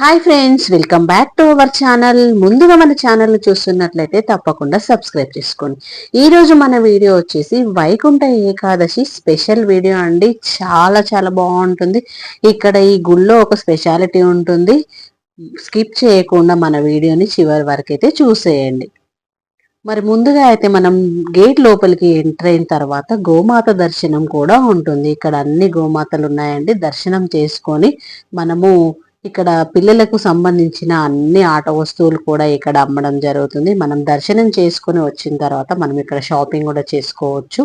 Hi friends welcome back to our channel. ముందుగా మన channel చూస్తున్నట్లయితే తప్పకుండా సబ్స్క్రైబ్ చేసుకోండి. ఈరోజు మన వీడియో వచ్చేసి వైకుంఠ ఏకాదశి స్పెషల్ వీడియో అండి. చాలా చాలా బాగుంటుంది. ఇక్కడ ఈ గుళ్ళో ఒక స్పెషాలిటీ ఉంటుంది. స్కిప్ చేయకుండా మన వీడియోని చివరి వరకు అయితే చూసేయండి. మరి ముందుగా అయితే మనం గేట్ లోపలికి ఎంటర్ అయిన తర్వాత గోమాత దర్శనం కూడా ఉంటుంది. ఇక్కడ అన్ని గోమాతలు ఉన్నాయండి. దర్శనం చేసుకొని మనము ఇక్కడ పిల్లలకు సంబంధించిన అన్ని ఆట వస్తువులు కూడా ఇక్కడ అమ్మడం జరుగుతుంది. మనం దర్శనం చేసుకుని వచ్చిన తర్వాత మనం ఇక్కడ షాపింగ్ కూడా చేసుకోవచ్చు.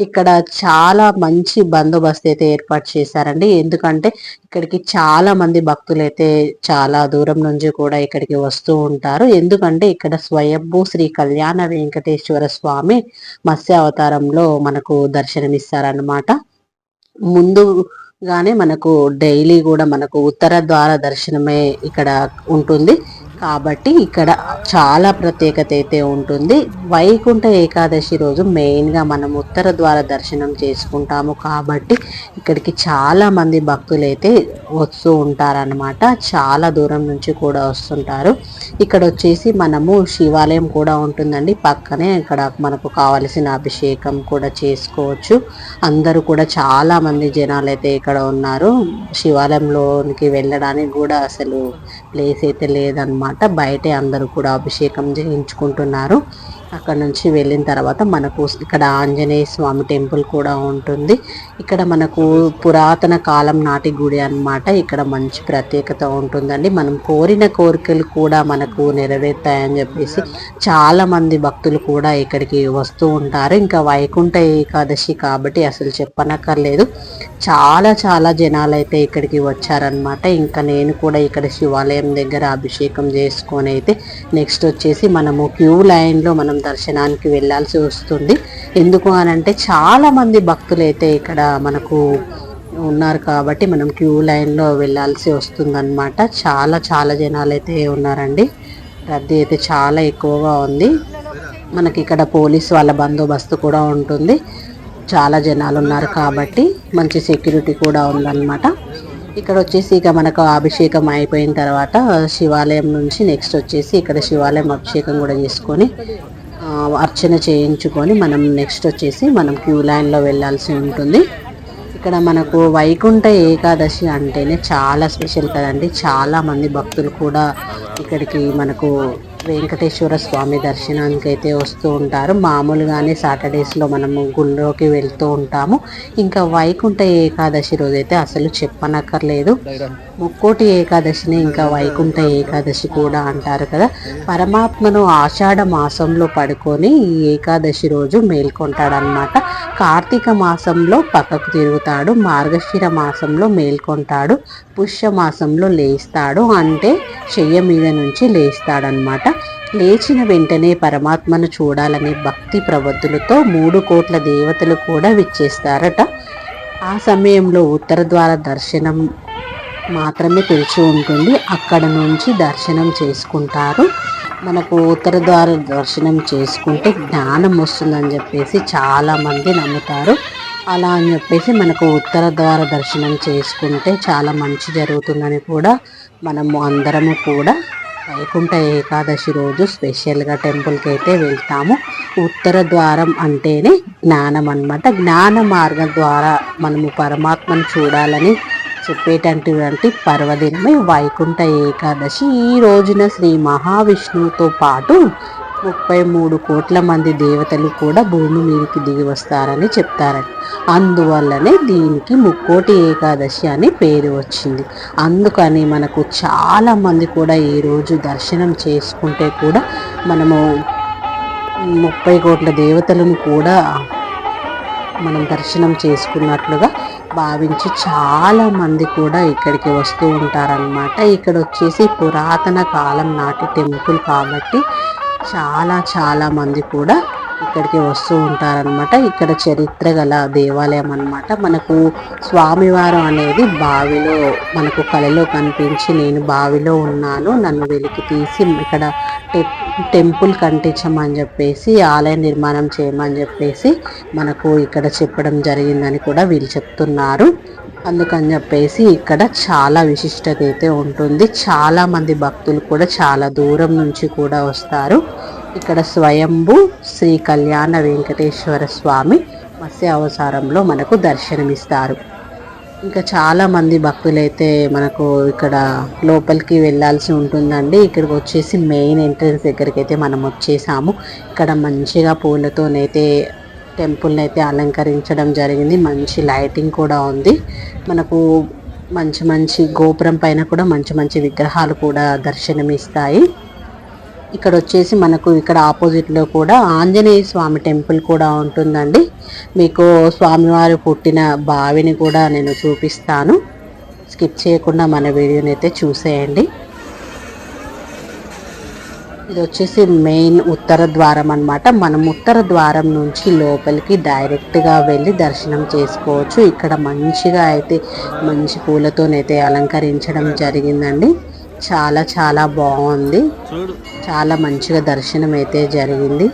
ఇక్కడ చాలా మంచి బందోబస్తు అయితే ఏర్పాటు చేశారండి. ఎందుకంటే ఇక్కడికి చాలా మంది భక్తులు అయితే చాలా దూరం నుంచి కూడా ఇక్కడికి వస్తూ ఉంటారు. ఎందుకంటే ఇక్కడ స్వయంభూ శ్రీ కళ్యాణ వెంకటేశ్వర స్వామి మత్స్య అవతారంలో మనకు దర్శనమిస్తారనమాట ముందు గానే మనకు డైలీ కూడా మనకు ఉత్తర ద్వార దర్శనమే ఇక్కడ ఉంటుంది. కాబట్టి ఇక్కడ చాలా ప్రత్యేకత అయితే ఉంటుంది. వైకుంఠ ఏకాదశి రోజు మెయిన్గా మనం ఉత్తర ద్వార దర్శనం చేసుకుంటాము కాబట్టి ఇక్కడికి చాలా మంది భక్తులు అయితే వస్తూ ఉంటారనమాట చాలా దూరం నుంచి కూడా వస్తుంటారు. ఇక్కడ వచ్చేసి మనము శివాలయం కూడా ఉంటుందండి. పక్కనే ఇక్కడ మనకు కావలసిన అభిషేకం కూడా చేసుకోవచ్చు. అందరూ కూడా చాలా మంది జనాలు అయితే ఇక్కడ ఉన్నారు. శివాలయంలోనికి వెళ్ళడానికి కూడా అసలు ప్లేస్ అయితే లేదనమాట బయటే అందరూ కూడా అభిషేకం చేయించుకుంటున్నారు. అక్కడ నుంచి వెళ్ళిన తర్వాత మనకు ఇక్కడ ఆంజనేయ స్వామి టెంపుల్ కూడా ఉంటుంది. ఇక్కడ మనకు పురాతన కాలం నాటి గుడి అనమాట ఇక్కడ మంచి ప్రత్యేకత ఉంటుందండి. మనం కోరిన కోరికలు కూడా మనకు నెరవేరుతాయని చెప్పేసి చాలామంది భక్తులు కూడా ఇక్కడికి వస్తూ ఉంటారు. ఇంకా వైకుంఠ ఏకాదశి కాబట్టి అసలు చెప్పనక్కర్లేదు. చాలా చాలా జనాలు అయితే ఇక్కడికి వచ్చారనమాట ఇంకా నేను కూడా ఇక్కడ శివాలయం దగ్గర అభిషేకం చేసుకొని అయితే నెక్స్ట్ వచ్చేసి మనము క్యూ లైన్లో మనం దర్శనానికి వెళ్ళాల్సి వస్తుంది. ఎందుకు అని అంటే చాలామంది భక్తులు అయితే ఇక్కడ మనకు ఉన్నారు కాబట్టి మనం క్యూ లైన్లో వెళ్ళాల్సి వస్తుందన్నమాట. చాలా చాలా జనాలు అయితే ఉన్నారండి. రద్దీ అయితే చాలా ఎక్కువగా ఉంది. మనకి ఇక్కడ పోలీస్ వాళ్ళ బందోబస్తు కూడా ఉంటుంది. చాలా జనాలు ఉన్నారు కాబట్టి మంచి సెక్యూరిటీ కూడా ఉందన్నమాట. ఇక్కడ వచ్చేసి ఇక మనకు అభిషేకం అయిపోయిన తర్వాత శివాలయం నుంచి నెక్స్ట్ వచ్చేసి ఇక్కడ శివాలయం అభిషేకం కూడా చేసుకొని అర్చన చేయించుకొని మనం నెక్స్ట్ వచ్చేసి మనం క్యూ లైన్లో వెళ్ళాల్సి ఉంటుంది. ఇక్కడ మనకు వైకుంఠ ఏకాదశి అంటేనే చాలా స్పెషల్ కదండి. చాలామంది భక్తులు కూడా ఇక్కడికి మనకు వెంకటేశ్వర స్వామి దర్శనానికి అయితే వస్తూ ఉంటారు. మామూలుగానే సాటర్డేస్లో మనము గుళ్ళోకి వెళ్తూ ఉంటాము. ఇంకా వైకుంఠ ఏకాదశి రోజు అయితే అసలు చెప్పనక్కర్లేదు. ముక్కోటి ఏకాదశిని ఇంకా వైకుంఠ ఏకాదశి కూడా అంటారు కదా. పరమాత్మను ఆషాఢ మాసంలో పడుకొని ఈ ఏకాదశి రోజు మేల్కొంటాడనమాట కార్తీక మాసంలో పక్కకు తిరుగుతాడు. మార్గశిర మాసంలో మేల్కొంటాడు. పుష్య మాసంలో లేస్తాడు. అంటే చెయ్య మీద నుంచి లేస్తాడనమాట లేచిన వెంటనే పరమాత్మను చూడాలనే భక్తి ప్రవద్దులతో మూడు కోట్ల దేవతలు కూడా విచ్చేస్తారట. ఆ సమయంలో ఉత్తర ద్వార దర్శనం మాత్రమే తెరిచి ఉంటుంది. అక్కడ నుంచి దర్శనం చేసుకుంటారు. మనకు ఉత్తర ద్వార దర్శనం చేసుకుంటే జ్ఞానం వస్తుందని చెప్పేసి చాలామంది నమ్ముతారు. అలా అని చెప్పేసి మనకు ఉత్తర ద్వార దర్శనం చేసుకుంటే చాలా మంచి జరుగుతుందని కూడా మనము అందరము కూడా వైకుంఠ ఏకాదశి రోజు స్పెషల్గా టెంపుల్కి అయితే వెళ్తాము. ఉత్తర ద్వారం అంటేనే జ్ఞానం అనమాట జ్ఞాన మార్గం ద్వారా మనము పరమాత్మను చూడాలని చెప్పేటటువంటి పర్వదినమే వైకుంఠ ఏకాదశి. ఈ రోజున శ్రీ మహావిష్ణువుతో పాటు ముప్పై మూడు కోట్ల మంది దేవతలు కూడా భూమి మీదకి దిగి వస్తారని చెప్తారని అందువల్లనే దీనికి ముక్కోటి ఏకాదశి అని పేరు వచ్చింది. అందుకని మనకు చాలా మంది కూడా ఈరోజు దర్శనం చేసుకుంటే కూడా మనము ముప్పై కోట్ల దేవతలను కూడా మనం దర్శనం చేసుకున్నట్లుగా భావించి చాలా మంది కూడా ఇక్కడికి వస్తూ ఉంటారనమాట ఇక్కడ వచ్చేసి పురాతన కాలం నాటి టెంపుల్ కాబట్టి చాలా చాలా మంది కూడా ఇక్కడికి వస్తూ ఉంటారనమాట ఇక్కడ చరిత్ర గల దేవాలయం అనమాట మనకు స్వామివారం అనేది బావిలో మనకు కళలో కనిపించి నేను బావిలో ఉన్నాను నన్ను వెలికి తీసి ఇక్కడ టెంపుల్ కనిపించమని చెప్పేసి ఆలయ నిర్మాణం చేయమని చెప్పేసి మనకు ఇక్కడ చెప్పడం జరిగిందని కూడా వీళ్ళు చెప్తున్నారు. అందుకని చెప్పేసి ఇక్కడ చాలా విశిష్టత అయితే ఉంటుంది. చాలా మంది భక్తులు కూడా చాలా దూరం నుంచి కూడా వస్తారు. ఇక్కడ స్వయంభు శ్రీ కళ్యాణ వెంకటేశ్వర స్వామి మత్స్య అవసారంలో మనకు దర్శనమిస్తారు. ఇంకా చాలా మంది భక్తులైతే మనకు ఇక్కడ లోపలికి వెళ్ళాల్సి ఉంటుందండి. ఇక్కడికి వచ్చేసి మెయిన్ ఎంట్రన్స్ దగ్గరికి అయితే మనం వచ్చేసాము. ఇక్కడ మంచిగా పూలతోనైతే టెంపుల్ని అయితే అలంకరించడం జరిగింది. మంచి లైటింగ్ కూడా ఉంది. మనకు మంచి మంచి గోపురం పైన కూడా మంచి మంచి విగ్రహాలు కూడా దర్శనమిస్తాయి. ఇక్కడ వచ్చేసి మనకు ఇక్కడ ఆపోజిట్లో కూడా ఆంజనేయ స్వామి టెంపుల్ కూడా ఉంటుందండి. మీకు స్వామివారు పుట్టిన బావిని కూడా నేను చూపిస్తాను. స్కిప్ చేయకుండా మన వీడియోని అయితే చూసేయండి. ఇది వచ్చేసి మెయిన్ ఉత్తర ద్వారం అనమాట మనం ఉత్తర ద్వారం నుంచి లోపలికి డైరెక్ట్గా వెళ్ళి దర్శనం చేసుకోవచ్చు. ఇక్కడ మంచిగా అయితే మంచి పూలతోనైతే అలంకరించడం జరిగిందండి. చాలా చాలా బాగుంది. చాలా మంచిగా దర్శనం అయితే జరిగింది.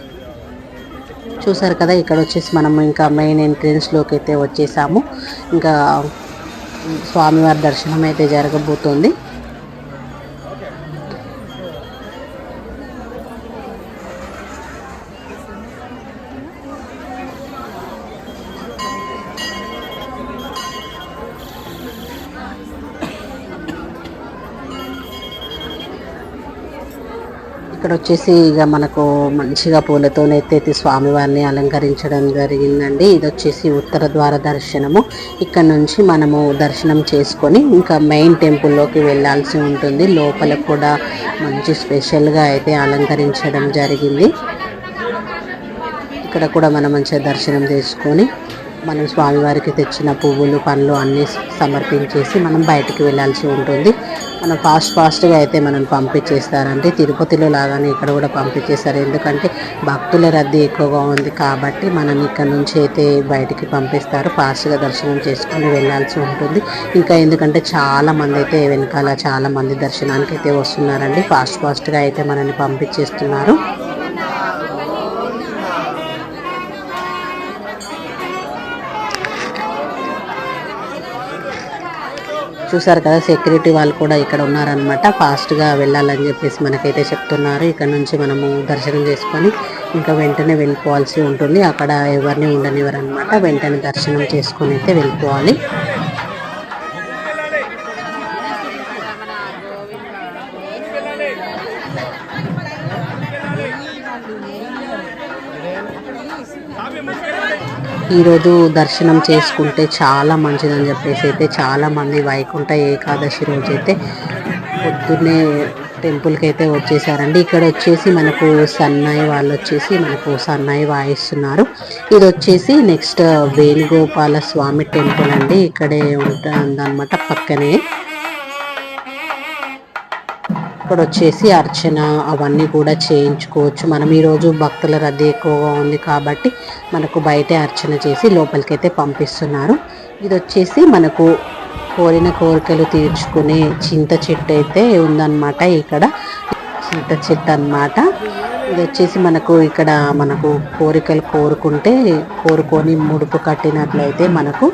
చూసారు కదా ఇక్కడ వచ్చేసి మనం ఇంకా మెయిన్ ఎంట్రెన్స్లోకి అయితే వచ్చేసాము. ఇంకా స్వామివారి దర్శనం అయితే జరగబోతోంది. ఇక్కడ వచ్చేసి ఇక మనకు మంచిగా పూలతోనైతే స్వామివారిని అలంకరించడం జరిగిందండి. ఇది వచ్చేసి ఉత్తర ద్వార దర్శనము. ఇక్కడ నుంచి మనము దర్శనం చేసుకొని ఇంకా మెయిన్ టెంపుల్లోకి వెళ్ళాల్సి ఉంటుంది. లోపల కూడా మంచి స్పెషల్గా అయితే అలంకరించడం జరిగింది. ఇక్కడ కూడా మనం మంచిగా దర్శనం చేసుకొని మనం స్వామివారికి తెచ్చిన పువ్వులు పండ్లు అన్నీ సమర్పించేసి మనం బయటికి వెళ్ళాల్సి ఉంటుంది. మనం ఫాస్ట్ ఫాస్ట్గా అయితే మనం పంపించేస్తారంటే తిరుపతిలో లాగానే ఇక్కడ కూడా పంపించేస్తారు. ఎందుకంటే భక్తుల రద్దీ ఎక్కువగా ఉంది కాబట్టి మనం ఇక్కడ నుంచి అయితే బయటికి పంపిస్తారు. ఫాస్ట్గా దర్శనం చేసుకొని వెళ్ళాల్సి ఉంటుంది. ఇంకా ఎందుకంటే చాలా మంది అయితే వెనకాల చాలామంది దర్శనానికి అయితే వస్తున్నారండి. ఫాస్ట్ ఫాస్ట్గా అయితే మనల్ని పంపించేస్తున్నారు. చూసారు కదా సెక్యూరిటీ వాళ్ళు కూడా ఇక్కడ ఉన్నారనమాట ఫాస్ట్గా వెళ్ళాలని చెప్పేసి మనకైతే చెప్తున్నారు. ఇక్కడ నుంచి మనము దర్శనం చేసుకొని ఇంకా వెంటనే వెళ్ళిపోవాల్సి ఉంటుంది. అక్కడ ఎవరిని ఉండనివ్వరు అనమాట వెంటనే దర్శనం చేసుకొని అయితే వెళ్ళిపోవాలి. ఈరోజు దర్శనం చేసుకుంటే చాలా మంచిదని చెప్పేసి అయితే చాలామంది వైకుంఠ ఏకాదశి రోజు అయితే పొద్దున్నే టెంపుల్కి అయితే వచ్చేసారండి. ఇక్కడ వచ్చేసి మనకు సన్నాయి వాళ్ళు వచ్చేసి మనకు సన్నాయి వాయిస్తున్నారు. ఇది వచ్చేసి నెక్స్ట్ వేణుగోపాల స్వామి టెంపుల్ అండి. ఇక్కడే ఉంటుందన్నమాట పక్కనే. ఇక్కడ వచ్చేసి అర్చన అవన్నీ కూడా చేయించుకోవచ్చు. మనం ఈరోజు భక్తుల రద్దీ ఎక్కువగా ఉంది కాబట్టి మనకు బయటే అర్చన చేసి లోపలికైతే పంపిస్తున్నారు. ఇది వచ్చేసి మనకు కోరిన కోరికలు తీర్చుకునే చింత చెట్టు అయితే ఉందన్నమాట ఇక్కడ. చింత చెట్టు అనమాట ఇది వచ్చేసి మనకు ఇక్కడ మనకు కోరికలు కోరుకుంటే కోరుకొని ముడుపు కట్టినట్లయితే మనకు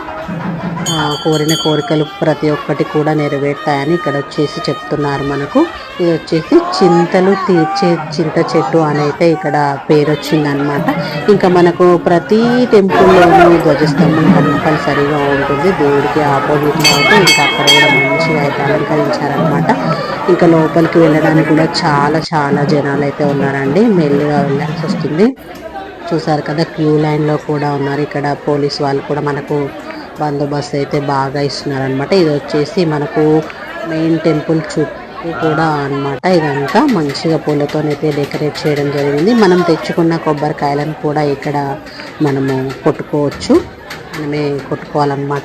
కోరిన కోరికలు ప్రతి ఒక్కటి కూడా నెరవేరుతాయని ఇక్కడ వచ్చేసి చెప్తున్నారు మనకు. ఇది వచ్చేసి చింతలు తీర్చే చింత చెట్టు అని అయితే ఇక్కడ పేరు వచ్చిందనమాట ఇంకా మనకు ప్రతి టెంపుల్లోనూ ధ్వజస్తంభం కంపల్సరీగా ఉంటుంది. దేవుడికి ఆపోజిట్లో అయితే ఇంకా అక్కడ కూడా మంచిగా అయితే అలంకరించారనమాట ఇంకా లోపలికి వెళ్ళడానికి కూడా చాలా చాలా జనాలు అయితే ఉన్నారండి. మెల్లిగా వెళ్ళాల్సి వస్తుంది చూసారు కదా క్యూ లైన్లో కూడా ఉన్నారు. ఇక్కడ పోలీస్ వాళ్ళు కూడా మనకు బందోబస్తు అయితే బాగా ఇస్తున్నారనమాట ఇది వచ్చేసి మనకు మెయిన్ టెంపుల్ చుట్టూ కూడా అనమాట ఇదంతా మంచిగా పూలతోనైతే డెకరేట్ చేయడం జరిగింది. మనం తెచ్చుకున్న కొబ్బరికాయలను కూడా ఇక్కడ మనము కొట్టుకోవచ్చు. మనమే కొట్టుకోవాలన్నమాట.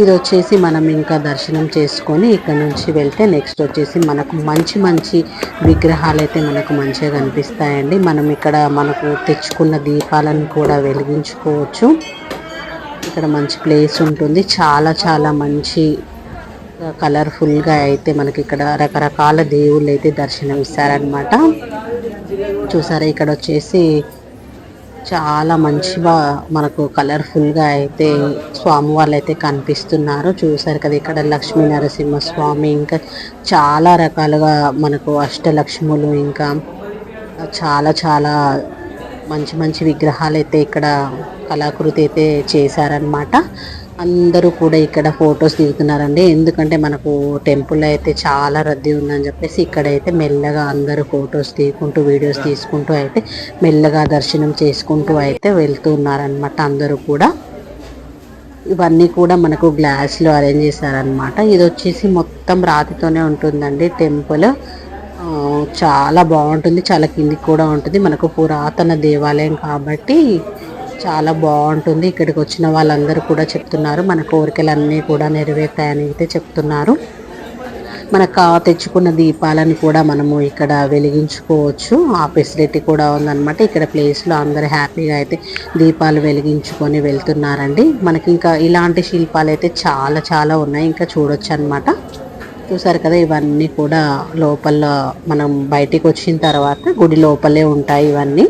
ఇది వచ్చేసి మనం ఇంకా దర్శనం చేసుకొని ఇక్కడ నుంచి వెళ్తే నెక్స్ట్ వచ్చేసి మనకు మంచి మంచి విగ్రహాలు అయితే మనకు మంచిగా కనిపిస్తాయండి. మనం ఇక్కడ మనకు తెచ్చుకున్న దీపాలను కూడా వెలిగించుకోవచ్చు. ఇక్కడ మంచి ప్లేస్ ఉంటుంది. చాలా చాలా మంచి కలర్ఫుల్గా అయితే మనకి ఇక్కడ రకరకాల దేవుళ్ళు అయితే దర్శనం ఇస్తారనమాట చూసారా ఇక్కడ వచ్చేసి చాలా మంచిగా మనకు కలర్ఫుల్గా అయితే స్వామి వాళ్ళు అయితే కనిపిస్తున్నారు. చూసారు కదా ఇక్కడ లక్ష్మీ నరసింహ స్వామి ఇంకా చాలా రకాలుగా మనకు అష్టలక్ష్ములు ఇంకా చాలా చాలా మంచి మంచి విగ్రహాలు అయితే ఇక్కడ కళాకృతి అయితే చేశారనమాట అందరూ కూడా ఇక్కడ ఫొటోస్ దిగుతున్నారండి. ఎందుకంటే మనకు టెంపుల్ అయితే చాలా రద్దీ ఉందని చెప్పేసి ఇక్కడైతే మెల్లగా అందరూ ఫొటోస్ తీసుకుంటూ వీడియోస్ తీసుకుంటూ అయితే మెల్లగా దర్శనం చేసుకుంటూ అయితే వెళ్తున్నారనమాట అందరూ కూడా. ఇవన్నీ కూడా మనకు గ్లాస్లో అరేంజ్ చేశారనమాట ఇది వచ్చేసి మొత్తం రాతితోనే ఉంటుందండి టెంపుల్. చాలా బాగుంటుంది. చాలా కిందికి కూడా ఉంటుంది. మనకు పురాతన దేవాలయం కాబట్టి చాలా బాగుంటుంది. ఇక్కడికి వచ్చిన వాళ్ళందరూ కూడా చెప్తున్నారు. మన కోరికలన్నీ కూడా నెరవేరుతాయని అయితే చెప్తున్నారు. మనకు కా తెచ్చుకున్న దీపాలను కూడా మనము ఇక్కడ వెలిగించుకోవచ్చు. ఆ ఫెసిలిటీ కూడా ఉందన్నమాట. ఇక్కడ ప్లేస్లో అందరు హ్యాపీగా అయితే దీపాలు వెలిగించుకొని వెళ్తున్నారండి. మనకి ఇంకా ఇలాంటి శిల్పాలు అయితే చాలా చాలా ఉన్నాయి. ఇంకా చూడొచ్చు అనమాట చూసారు కదా ఇవన్నీ కూడా లోపల మనం బయటికి వచ్చిన తర్వాత గుడి లోపలే ఉంటాయి ఇవన్నీ.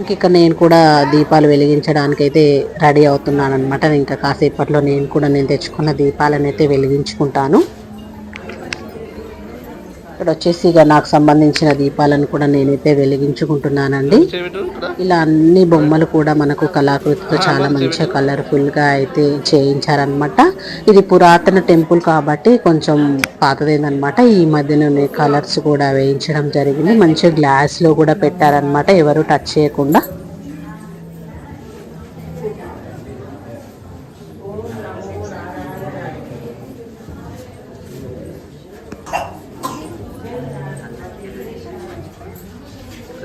ఇంక ఇక్కడ నేను కూడా దీపాలు వెలిగించడానికి అయితే రెడీ అవుతున్నాను అనమాట ఇంకా కాసేపట్లో నేను కూడా నేను తెచ్చుకున్న దీపాలను అయితే వెలిగించుకుంటాను. ఇక్కడ వచ్చేసి ఇక నాకు సంబంధించిన దీపాలను కూడా నేనైతే వెలిగించుకుంటున్నానండి. ఇలా అన్ని బొమ్మలు కూడా మనకు కళాకృతితో చాలా మంచిగా కలర్ఫుల్గా అయితే చేయించారనమాట ఇది పురాతన టెంపుల్ కాబట్టి కొంచెం పాతదేనమాట ఈ మధ్యలోనే కలర్స్ కూడా వేయించడం జరిగింది. మంచిగా గ్లాస్లో కూడా పెట్టారనమాట ఎవరు టచ్ చేయకుండా.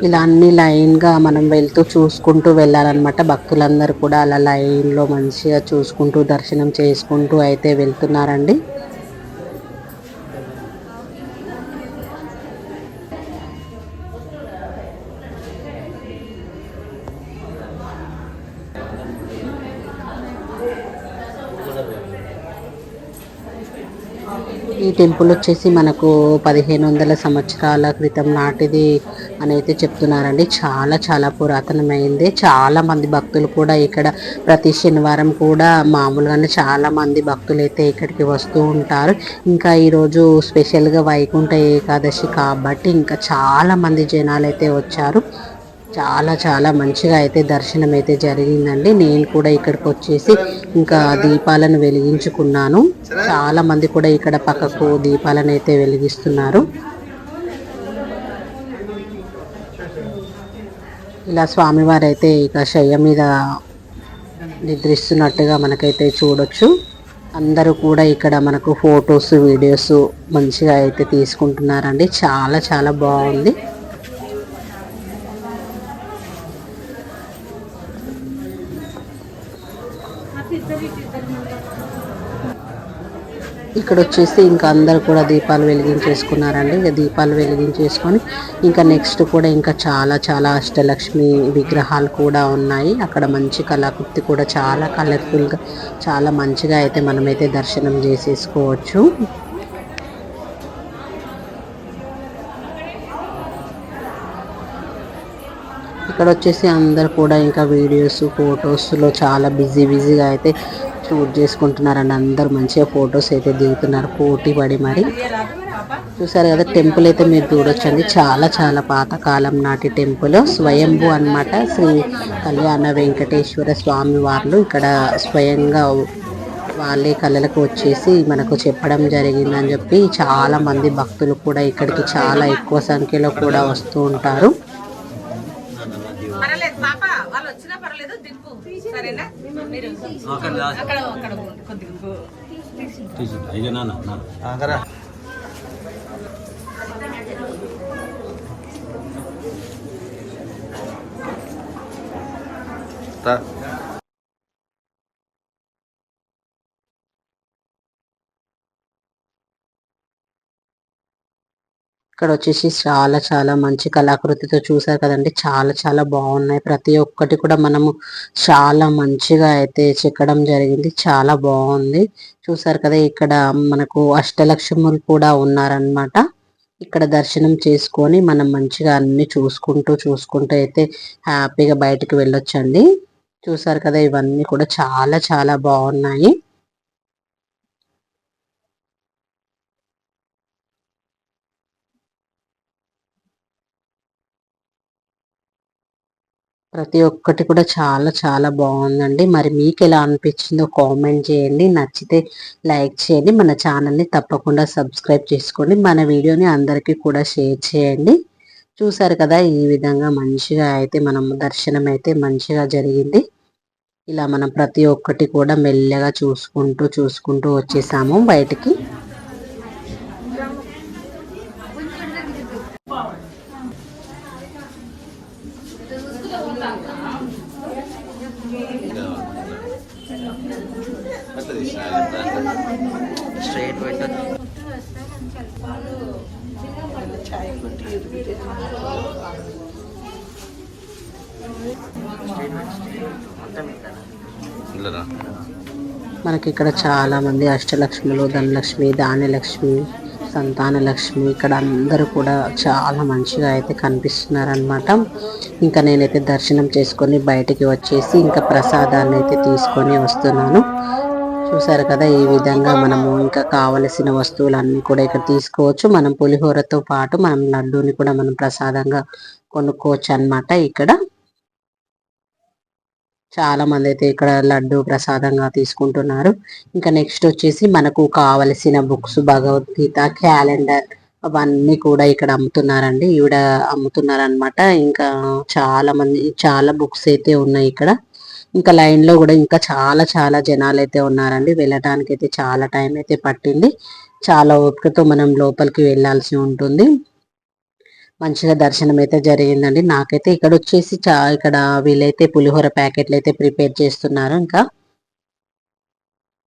ఇలా అన్ని లైన్గా మనం వెళ్తూ చూసుకుంటూ వెళ్ళాలన్నమాట. భక్తులందరూ కూడా అలా లైన్లో మంచిగా చూసుకుంటూ దర్శనం చేసుకుంటూ అయితే వెళ్తున్నారండి. ఈ టెంపుల్ వచ్చేసి మనకు పదిహేను వందల సంవత్సరాల క్రితం నాటిది అని అయితే చెప్తున్నారండి. చాలా చాలా పురాతనమైంది. చాలా మంది భక్తులు కూడా ఇక్కడ ప్రతి శనివారం కూడా మామూలుగానే చాలా మంది భక్తులు అయితే ఇక్కడికి వస్తూ ఉంటారు. ఇంకా ఈరోజు స్పెషల్గా వైకుంఠ ఏకాదశి కాబట్టి ఇంకా చాలా మంది జనాలు అయితే వచ్చారు. చాలా చాలా మంచిగా అయితే దర్శనం అయితే జరిగిందండి. నేను కూడా ఇక్కడికి వచ్చేసి ఇంకా దీపాలను వెలిగించుకున్నాను. చాలా మంది కూడా ఇక్కడ పక్కకు దీపాలను అయితే వెలిగిస్తున్నారు. ఇలా స్వామివారు అయితే ఇక శయ్య మీద నిద్రిస్తున్నట్టుగా మనకైతే చూడొచ్చు. అందరూ కూడా ఇక్కడ మనకు ఫొటోస్ వీడియోస్ మంచిగా అయితే తీసుకుంటున్నారండి. చాలా చాలా బాగుంది. ఇక్కడ వచ్చేసి ఇంకా అందరు కూడా దీపాలు వెలిగించేసుకున్నారండి. ఇక దీపాలు వెలిగించేసుకొని ఇంకా నెక్స్ట్ కూడా ఇంకా చాలా చాలా అష్టలక్ష్మి విగ్రహాలు కూడా ఉన్నాయి. అక్కడ మంచి కళాకృతి కూడా చాలా కలర్ఫుల్గా చాలా మంచిగా అయితే మనమైతే దర్శనం చేసేసుకోవచ్చు. ఇక్కడ వచ్చేసి అందరు కూడా ఇంకా వీడియోస్ ఫొటోస్లో చాలా బిజీ బిజీగా అయితే షూట్ చేసుకుంటున్నారండి. అందరు మంచిగా ఫొటోస్ అయితే దిగుతున్నారు. పోటీ పడి మరి. చూసారు కదా టెంపుల్ అయితే మీరు చూడొచ్చండి. చాలా చాలా పాతకాలం నాటి టెంపుల్. స్వయంభూ అనమాట శ్రీ కళ్యాణ వెంకటేశ్వర స్వామి వారు ఇక్కడ స్వయంగా వాళ్ళే కళలకు వచ్చేసి మనకు చెప్పడం జరిగిందని చెప్పి చాలా మంది భక్తులు కూడా ఇక్కడికి చాలా ఎక్కువ సంఖ్యలో కూడా వస్తూ ఉంటారు. సరేనా మీరు అక్కడ అక్కడ కొద్దిగా నాన్న ఇక్కడ వచ్చేసి చాలా చాలా మంచి కళాకృతితో చూసారు కదండి. చాలా చాలా బాగున్నాయి. ప్రతి ఒక్కటి కూడా మనము చాలా మంచిగా అయితే చెక్కడం జరిగింది. చాలా బాగుంది. చూసారు కదా ఇక్కడ మనకు అష్టలక్ష్ములు కూడా ఉన్నారనమాట ఇక్కడ దర్శనం చేసుకొని మనం మంచిగా అన్ని చూసుకుంటూ చూసుకుంటూ అయితే హ్యాపీగా బయటకు వెళ్ళొచ్చండి. చూసారు కదా ఇవన్నీ కూడా చాలా చాలా బాగున్నాయి. ప్రతి ఒక్కటి కూడా చాలా చాలా బాగుందండి. మరి మీకు ఎలా అనిపించిందో కామెంట్ చేయండి. నచ్చితే లైక్ చేయండి. మన ఛానల్ని తప్పకుండా సబ్స్క్రైబ్ చేసుకోండి. మన వీడియోని అందరికీ కూడా షేర్ చేయండి. చూసారు కదా ఈ విధంగా మంచిగా అయితే మనం దర్శనం అయితే మంచిగా జరిగింది. ఇలా మనం ప్రతి ఒక్కటి కూడా మెల్లగా చూసుకుంటూ చూసుకుంటూ వచ్చేసాము బయటికి. మనకి ఇక్కడ చాలా మంది అష్టలక్ష్ములు ధనలక్ష్మి ధాన్యలక్ష్మి సంతాన లక్ష్మి ఇక్కడ అందరూ కూడా చాలా మంచిగా అయితే కనిపిస్తున్నారనమాట ఇంకా నేనైతే దర్శనం చేసుకొని బయటికి వచ్చేసి ఇంకా ప్రసాదాన్ని అయితే తీసుకొని వస్తున్నాను. చూసారు కదా ఈ విధంగా మనము ఇంకా కావలసిన వస్తువులన్నీ కూడా ఇక్కడ తీసుకోవచ్చు. మనం పులిహోరతో పాటు మనం లడ్డూని కూడా మనం ప్రసాదంగా కొనుక్కోవచ్చు అన్నమాట ఇక్కడ. చాలా మంది అయితే ఇక్కడ లడ్డు ప్రసాదంగా తీసుకుంటున్నారు. ఇంకా నెక్స్ట్ వచ్చేసి మనకు కావలసిన బుక్స్ భగవద్గీత క్యాలెండర్ అవన్నీ కూడా ఇక్కడ అమ్ముతున్నారండి. ఈవిడ అమ్ముతున్నారనమాట ఇంకా చాలా మంది చాలా బుక్స్ అయితే ఉన్నాయి ఇక్కడ. ఇంకా లైన్లో కూడా ఇంకా చాలా చాలా జనాలు అయితే ఉన్నారండి. వెళ్ళటానికి అయితే చాలా టైం అయితే పట్టింది. చాలా ఓపికతో మనం లోపలికి వెళ్ళాల్సి ఉంటుంది. మంచిగా దర్శనం అయితే జరిగిందండి. నాకైతే ఇక్కడ వచ్చేసి చా ఇక్కడ వీళ్ళైతే పులిహోర ప్యాకెట్లు అయితే ప్రిపేర్ చేస్తున్నారు ఇంకా.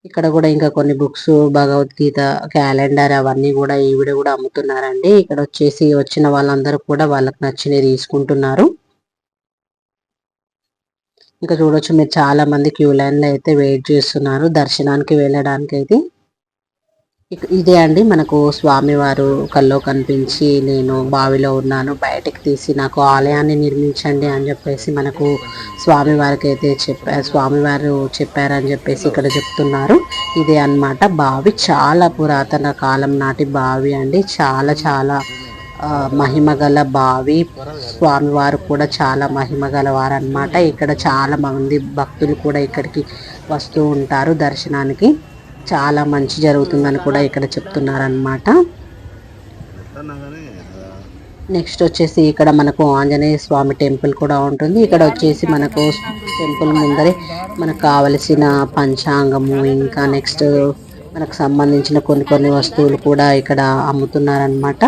ఇక్కడ కూడా ఇంకా కొన్ని బుక్స్ భగవద్గీత క్యాలెండర్ అవన్నీ కూడా ఈవిడ కూడా అమ్ముతున్నారండి. ఇక్కడ వచ్చేసి వచ్చిన వాళ్ళందరూ కూడా వాళ్ళకి నచ్చినవి తీసుకుంటున్నారు. ఇంకా చూడొచ్చు మీరు చాలా మంది క్యూ లైన్లో అయితే వెయిట్ చేస్తున్నారు దర్శనానికి వెళ్ళడానికి అయితే ఇదే అండి మనకు స్వామివారు కల్లో కనిపించి నేను బావిలో ఉన్నాను బయటకు తీసి నాకు ఆలయాన్ని నిర్మించండి అని చెప్పేసి మనకు స్వామివారికి అయితే చెప్పారు స్వామివారు చెప్పారని చెప్పేసి ఇక్కడ చెప్తున్నారు. ఇదే అన్నమాట బావి చాలా పురాతన కాలం నాటి బావి అండి. చాలా చాలా ఆ, మహిమగల బావి. స్వామివారు కూడా చాలా మహిమగల వారు అనమాట ఇక్కడ చాలా మంది భక్తులు కూడా ఇక్కడికి వస్తూ ఉంటారు దర్శనానికి. చాలా మంచి జరుగుతుందని కూడా ఇక్కడ చెప్తున్నారనమాట నెక్స్ట్ వచ్చేసి ఇక్కడ మనకు ఆంజనేయ స్వామి టెంపుల్ కూడా ఉంటుంది. ఇక్కడ వచ్చేసి మనకు టెంపుల్ ముందరే మనకు కావలసిన పంచాంగము ఇంకా నెక్స్ట్ మనకు సంబంధించిన కొన్ని కొన్ని వస్తువులు కూడా ఇక్కడ అమ్ముతున్నారనమాట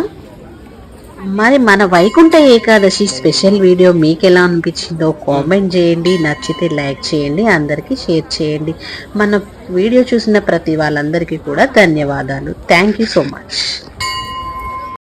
మరి మన వైకుంఠ ఏకాదశి స్పెషల్ వీడియో మీకు ఎలా అనిపించిందో కామెంట్ చేయండి నచ్చితే లైక్ చేయండి అందరికీ షేర్ చేయండి. మన వీడియో చూసిన ప్రతి వాళ్ళందరికీ కూడా ధన్యవాదాలు. Thank you so much.